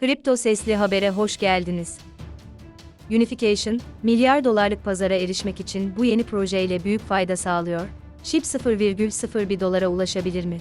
Kripto Sesli Haber'e hoş geldiniz. Unification, milyar dolarlık pazara erişmek için bu yeni projeyle büyük fayda sağlıyor. SHIB 0,01 dolara ulaşabilir mi?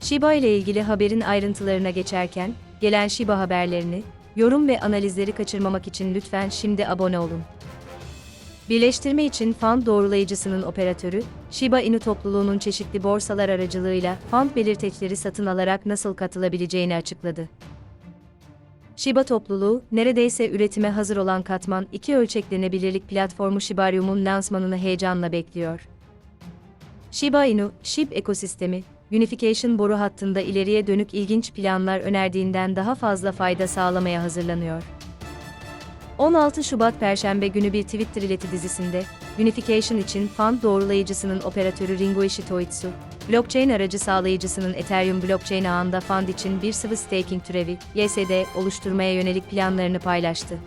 Shiba ile ilgili haberin ayrıntılarına geçerken, gelen Shiba haberlerini, yorum ve analizleri kaçırmamak için lütfen şimdi abone olun. Birleştirme için fund doğrulayıcısının operatörü, Shiba Inu topluluğunun çeşitli borsalar aracılığıyla fund belirteçleri satın alarak nasıl katılabileceğini açıkladı. Shiba topluluğu, neredeyse üretime hazır olan katman 2 ölçeklenebilirlik platformu Shibarium'un lansmanını heyecanla bekliyor. Shiba Inu, SHIB ekosistemi, Unification boru hattında ileriye dönük ilginç planlar önerdiğinden daha fazla fayda sağlamaya hazırlanıyor. 16 Şubat Perşembe günü bir Twitter ileti dizisinde, Unification için fund doğrulayıcısının operatörü Ringo Ishitoitsu, blockchain aracı sağlayıcısının Ethereum blockchain ağında fund için bir sıvı staking türevi, YSD, oluşturmaya yönelik planlarını paylaştı.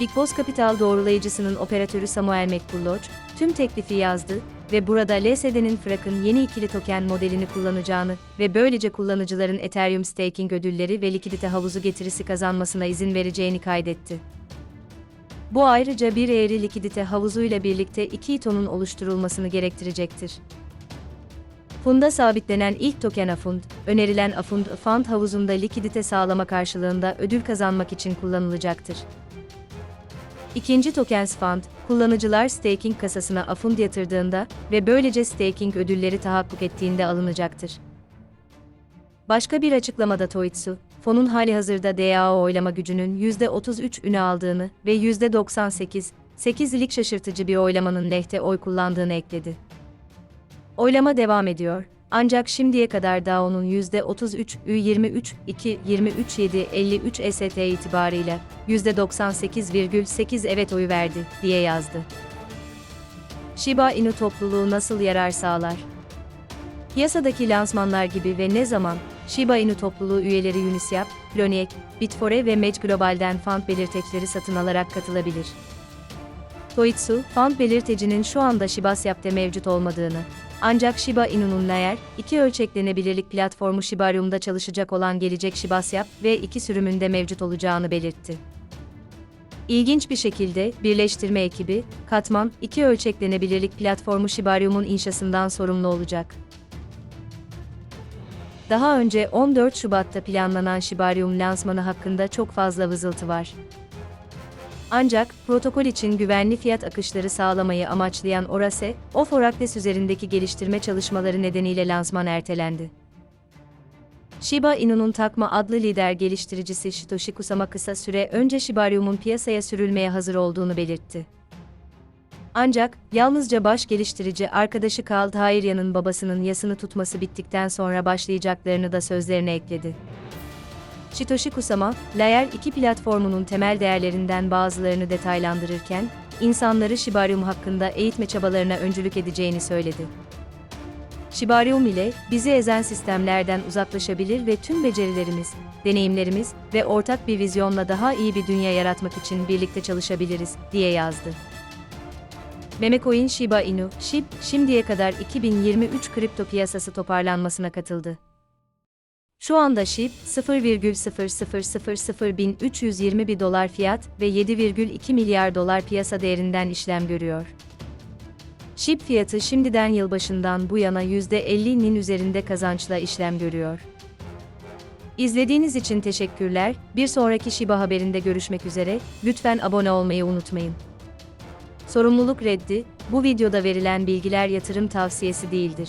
Big Boss Capital doğrulayıcısının operatörü Samuel McCulloch, tüm teklifi yazdı ve burada LSD'nin Frak'ın yeni ikili token modelini kullanacağını ve böylece kullanıcıların Ethereum staking ödülleri ve likidite havuzu getirisi kazanmasına izin vereceğini kaydetti. Bu ayrıca bir eğri likidite havuzuyla birlikte iki itonun oluşturulmasını gerektirecektir. Funda sabitlenen ilk token Afund, önerilen Afund Fund havuzunda likidite sağlama karşılığında ödül kazanmak için kullanılacaktır. İkinci Tokens Fund, kullanıcılar staking kasasına Afund yatırdığında ve böylece staking ödülleri tahakkuk ettiğinde alınacaktır. Başka bir açıklamada Toitsu, fonun hali hazırda DAO oylama gücünün %33 ünü aldığını ve %98, 8'lik şaşırtıcı bir oylamanın lehte oy kullandığını ekledi. Oylama devam ediyor. Ancak şimdiye kadar DAO'nun %33, Ü23, 2, 23, 7, 53 ST itibarıyla %98,8 evet oyu verdi, diye yazdı. Shiba Inu topluluğu nasıl yarar sağlar? Piyasadaki lansmanlar gibi ve ne zaman, Shiba Inu topluluğu üyeleri Uniswap, Poloniex, Bitfore ve Mage Global'den fund belirteçleri satın alarak katılabilir. Toitsu, fund belirtecinin şu anda Shibasyap'te mevcut olmadığını, ancak Shiba Inu'nun Layer, iki ölçeklenebilirlik platformu Shibarium'da çalışacak olan gelecek Shibasyap ve iki sürümünde mevcut olacağını belirtti. İlginç bir şekilde, birleştirme ekibi, Katman, iki ölçeklenebilirlik platformu Shibarium'un inşasından sorumlu olacak. Daha önce 14 Şubat'ta planlanan Shibarium lansmanı hakkında çok fazla vızıltı var. Ancak, protokol için güvenli fiyat akışları sağlamayı amaçlayan Orase, of Orakles üzerindeki geliştirme çalışmaları nedeniyle lansman ertelendi. Shiba Inu'nun Takma adlı lider geliştiricisi Shitoshi Kusama kısa süre önce Shibarium'un piyasaya sürülmeye hazır olduğunu belirtti. Ancak, yalnızca baş geliştirici arkadaşı Carl Thairyan'ın babasının yasını tutması bittikten sonra başlayacaklarını da sözlerine ekledi. Shitoshi Kusama, Layer 2 platformunun temel değerlerinden bazılarını detaylandırırken, insanları Shibarium hakkında eğitme çabalarına öncülük edeceğini söyledi. Shibarium ile bizi ezen sistemlerden uzaklaşabilir ve tüm becerilerimiz, deneyimlerimiz ve ortak bir vizyonla daha iyi bir dünya yaratmak için birlikte çalışabiliriz, diye yazdı. Memecoin Shiba Inu, SHIB, şimdiye kadar 2023 kripto piyasası toparlanmasına katıldı. Şu anda SHIB, 0,0000321 dolar fiyat ve 7,2 milyar dolar piyasa değerinden işlem görüyor. SHIB fiyatı şimdiden yılbaşından bu yana %50'nin üzerinde kazançla işlem görüyor. İzlediğiniz için teşekkürler. Bir sonraki Shiba haberinde görüşmek üzere. Lütfen abone olmayı unutmayın. Sorumluluk reddi, bu videoda verilen bilgiler yatırım tavsiyesi değildir.